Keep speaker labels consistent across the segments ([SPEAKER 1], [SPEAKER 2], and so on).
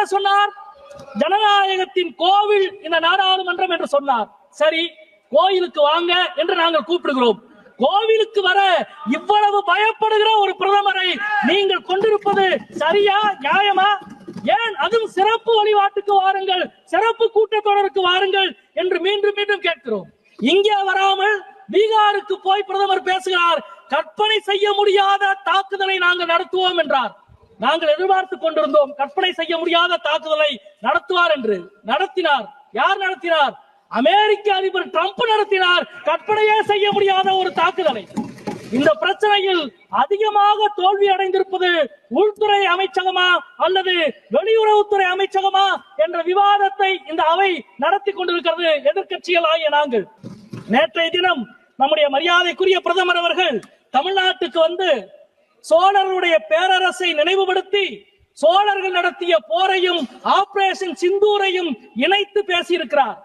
[SPEAKER 1] என்ன சொன்னார்? ஜனநாயகத்தின் கோவில் இந்த நாடாளுமன்றம் என்று சொன்னார். சரி கோயிலுக்கு வாங்க என்று நாங்கள் கூப்பிடுகிறோம். கோவிலுக்கு வர இவ்வளவு பயப்படுகிற ஒரு பிரதமரை நீங்கள் கொண்டிருப்பது சரியா நியாயமா? ஏன் அதுவும் சிறப்பு வழிபாட்டுக்கு வாருங்கள் சிறப்பு கூட்டத்தொடருக்கு வாருங்கள் என்று மீண்டும் மீண்டும் கேட்கிறோம். இங்கே வராமல் பீகாருக்கு போய் பிரதமர் பேசுகிறார். கற்பனை செய்ய முடியாத தாக்குதலை நாங்கள் நடத்துவோம் என்றார். நாங்கள் எதிர்பார்த்து கொண்டிருந்தோம் கற்பனை செய்ய முடியாத தாக்குதலை நடத்துவார் என்று. நடத்தினார். யார் நடத்தினார்? அமெரிக்க அதிபர் ட்ரம்ப் நடத்தினார். கற்பனையே செய்ய முடியாத ஒரு தாக்குதலை. இந்த பிரச்சனையில் அதிகமாக தோல்வி அடைந்திருப்பது உள்துறை அமைச்சகமா அல்லது வெளியுறவுத்துறை அமைச்சகமா என்ற விவாதத்தை இந்த அவை நடத்தி கொண்டிருக்கிறது எதிர்க்கட்சிகள் ஆகிய நாங்கள். நேற்றைய தினம் நம்முடைய மரியாதைக்குரிய பிரதமர் அவர்கள் தமிழ்நாட்டுக்கு வந்து சோழர்களுடைய பேரரசை நினைவுபடுத்தி சோழர்கள் நடத்திய போரையும் ஆபரேஷன் சிந்தூரையும் இணைத்து பேசியிருக்கிறார்.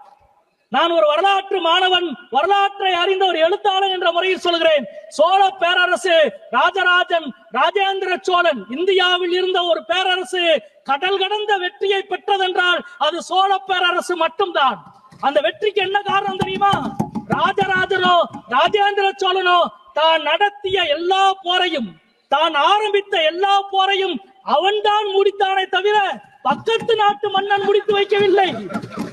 [SPEAKER 1] நான் ஒரு வரலாற்று மாணவன் வரலாற்றை அறிந்த ஒரு எழுத்தாளர் என்ற முறையில் சொல்கிறேன். சோழ பேரரசு ராஜராஜன் ராஜேந்திர சோழன் இந்தியாவில் இருந்த ஒரு பேரரசு கடல் கடந்த வெற்றியை பெற்றதென்றால் அது சோழ பேரரசு மட்டும்தான். அந்த வெற்றிக்கு என்ன காரணம் தெரியுமா? ராஜராஜனோ ராஜேந்திர சோழனோ தான் நடத்திய எல்லா போரையும் தான் ஆரம்பித்த எல்லா போரையும் அவன்தான் முடித்தானே தவிர பக்கத்து நாட்டு மன்னன் முடித்து வைக்கவில்லை.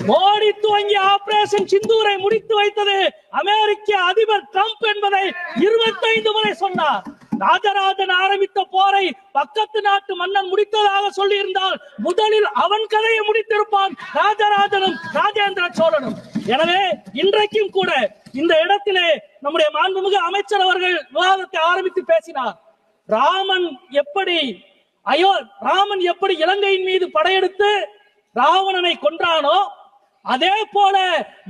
[SPEAKER 1] மோடி துவங்கிய ஆபரேஷன் சிந்தூரை முடித்து வைத்தது அமெரிக்க அதிபர் ட்ரம்ப் என்பதை இருபத்தைந்து முறை சொன்னார். ராஜராஜன் ஆரம்பித்த போரை பக்கத்து நாட்டு மன்னன் முடித்ததாக சொல்லி இருந்தால் முதலில் அவன் கதையை முடித்திருப்பான் ராஜராஜனும் ராஜேந்திர சோழனும். எனவே இன்றைக்கும் கூட இந்த இடத்திலே நம்முடைய மாண்புமிகு அமைச்சர் அவர்கள் விவாதத்தை ஆரம்பித்து பேசினார். ராமன் எப்படி அயோ ராமன் எப்படி இலங்கையின் மீது படையெடுத்து ராவணனை கொன்றானோ அதே போல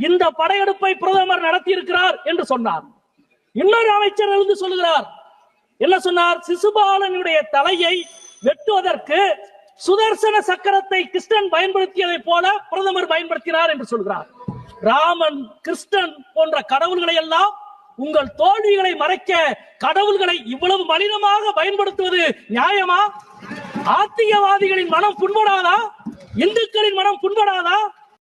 [SPEAKER 1] இந்த படையெடுப்பை பிரதமர் நடத்தி இருக்கிறார் என்று சொன்னார். இன்னொரு அமைச்சர் எழுந்து சொல்லுகிறார். என்ன சொன்னார்? சிசுபாலனுடைய தலையை வெட்டுவதற்கு சுதர்சன சக்கரத்தை கிருஷ்ணன் பயன்படுத்தியதை போல பிரதமர் பயன்படுத்தினார் என்று சொல்கிறார். ராமன் கிருஷ்ணன் போன்ற கடவுள்களை எல்லாம் உங்கள் தோல்விகளை மறைக்க கடவுள்களை இவ்வளவு மலினமாக பயன்படுத்துவது நியாயமா? ஆத்தியவாதிகளின் மனம் புண்படாதா? இந்துக்களின் மனம் புண்படாதா?